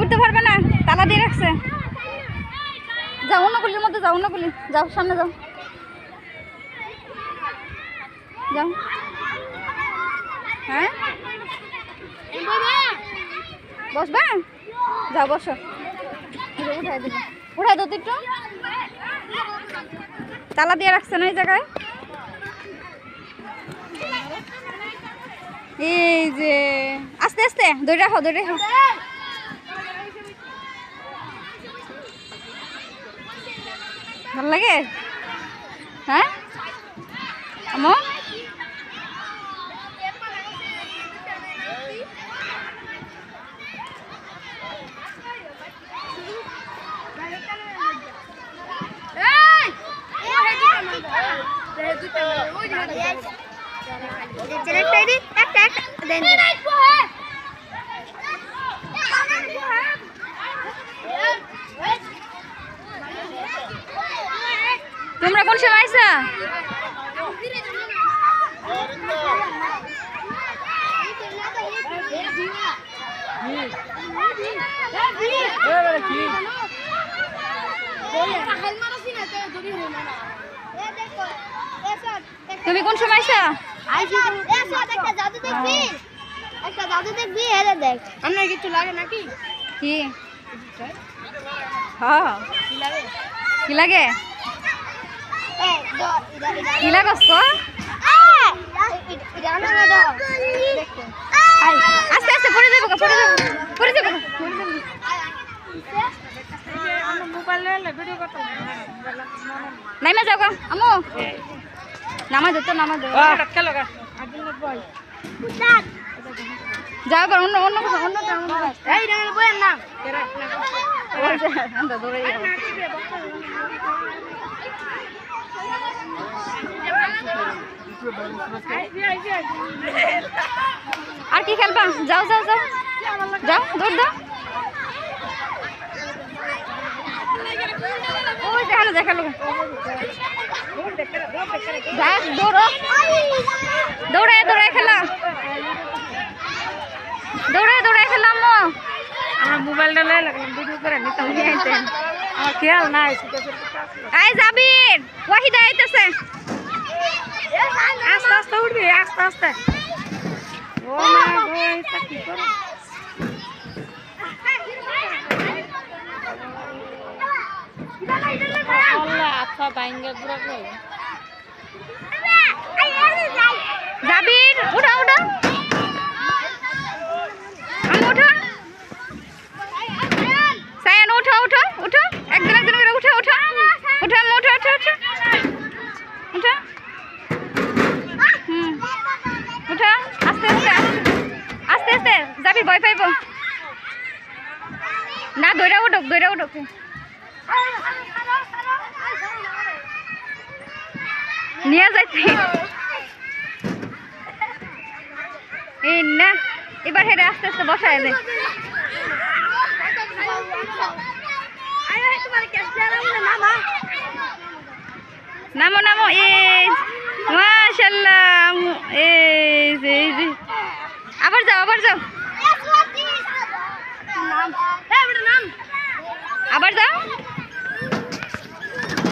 উঠতে পারবে না, তালা দিয়ে রাখছে। যাও না গুলির মধ্যে যাও না গুলি যাও, সামনে যাও। যাও। হ্যাঁ? বসবা? যাও, বসো। উঠাই দিল উঠাই তো একটু তালা দিয়ে রাখছে না এই জায়গায়? এই যে, আস্তে আস্তে দৌড়ে রাখো দৌড়ে রাখো। ভালো লাগে? হ্যাঁ আমো তোমরা কোন সময় আইসা? তুমি কোন সময় আইসা? একটা দাদু দেখবি? হেরে দেখ। আপনার কিছু লাগে নাকি? কি? হ্যাঁ কি লাগে? কি লাগস আস্তে? আস্তে পড়ে যাব পড়ে যাব পড়ে যাব। নাইমা যাও গো আমু। নামা যেত নামা দেবো যাও গো অন্য অন্য কোথাও, অন্য। এই রে বলেন না ওই যে, আমরা দৌড়ে যাব। আর কি খেলবা? যাও যাও যাও। যাও দৌড় দাও। দেখাল দেখাল। যাক দৌড়ো। দৌড়ে দৌড়ে খেলা। দৌড়ে দৌড়ে খেলাম আমার মোবাইলটা লাই লাগলাম ভিডিও করে নিতাম আমার খেয়াল নাই এই জাবির ওয়াহিদা আইতেছে। আস্তে আস্তে উঠবি আস্তে আস্তে। ও মা গো এটা কি করো আল্লাহ আচ্ছা বাইঙ্গা গুড়া কই? জাবির উঠো উঠো। আমি উঠো। সায়ান উঠো উঠো উঠো। একজন একজন করে উঠো উঠো। উঠো আম্মু, উঠো উঠো ভয় পাইবো। না দৌড়া উঠুক দৌড়া উঠুক। নিয়ে যাইছি এই না এবার হেঁটে আস্তে আস্তে বসায় দেয় নামো নামো এই মাশাল্লাহ এই এই যে। আবার যাও আবার যাও। আবার যাও।